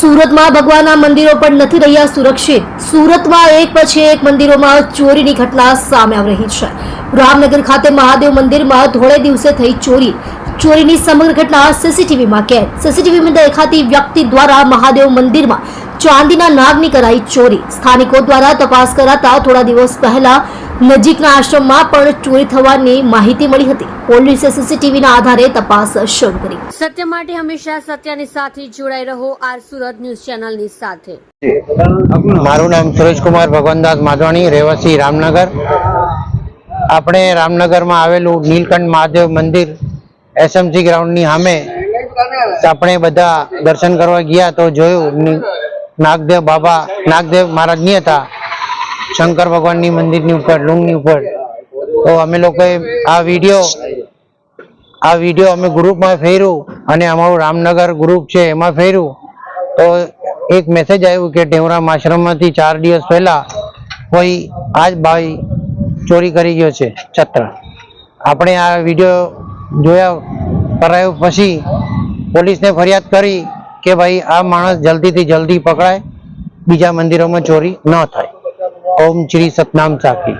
સુરતમાં ભગવાનના મંદિરો પણ નથી રહ્યા સુરક્ષિત. સુરતમાં એક પછી એક મંદિરોમાં ચોરીની ઘટના સામે આવી રહી છે. રામનગર ખાતે મહાદેવ મંદિરમાં ધોળે દિવસે થઈ ચોરી. ચોરીની સમગ્ર ઘટના સીસીટીવીમાં કેદ. સીસીટીવીમાં દેખાતી વ્યક્તિ દ્વારા મહાદેવ મંદિરમાં ચાંદીના નાગની કરાઈ ચોરી. સ્થાનિકો દ્વારા તપાસ કરાતા થોડા દિવસ પહેલા નજીકના આશ્રમમાં પણ ચોરી થવાની માહિતી મળી હતી. પોલીસે સીસીટીવીના આધારે તપાસ શરૂ કરી. સત્ય માટે હંમેશા સત્યની સાથે જોડાઈ રહો આર સુરત ન્યૂઝ ચેનલની સાથે. મારું નામ સુરેશકુમાર ભગવાનદાસ માધવાણી રહેવાસી રામનગર. આપણે રામનગરમાં આવેલું નીલકંઠ મહાદેવ મંદિર એસએમસી ગ્રાઉન્ડની સામે આપણે બધા દર્શન કરવા ગયા તો જોયું નાગદેવ બાબા, નાગદેવ મહારાજની હતા. શંકર ભગવાનની મંદિરની ઉપર, લુંગની ઉપર. તો અમે લોકોએ આ વીડિયો આ વીડિયો અમે ગ્રુપમાં ફેર્યું અને અમારું રામનગર ગ્રુપ છે એમાં ફેર્યું. તો એક મેસેજ આવ્યું કે ટેવરામ આશ્રમમાંથી ચાર દિવસ પહેલા કોઈ આજ ભાઈ ચોરી કરી ગયો છે, છત્ર. આપણે આ વીડિયો જોયા કરાયો પછી પોલીસને ફરિયાદ કરી કે ભાઈ આ માણસ જલ્દીથી જલ્દી પકડાય, બીજા મંદિરોમાં ચોરી ન થાય. ઓમ શ્રી સતનામ સાખી.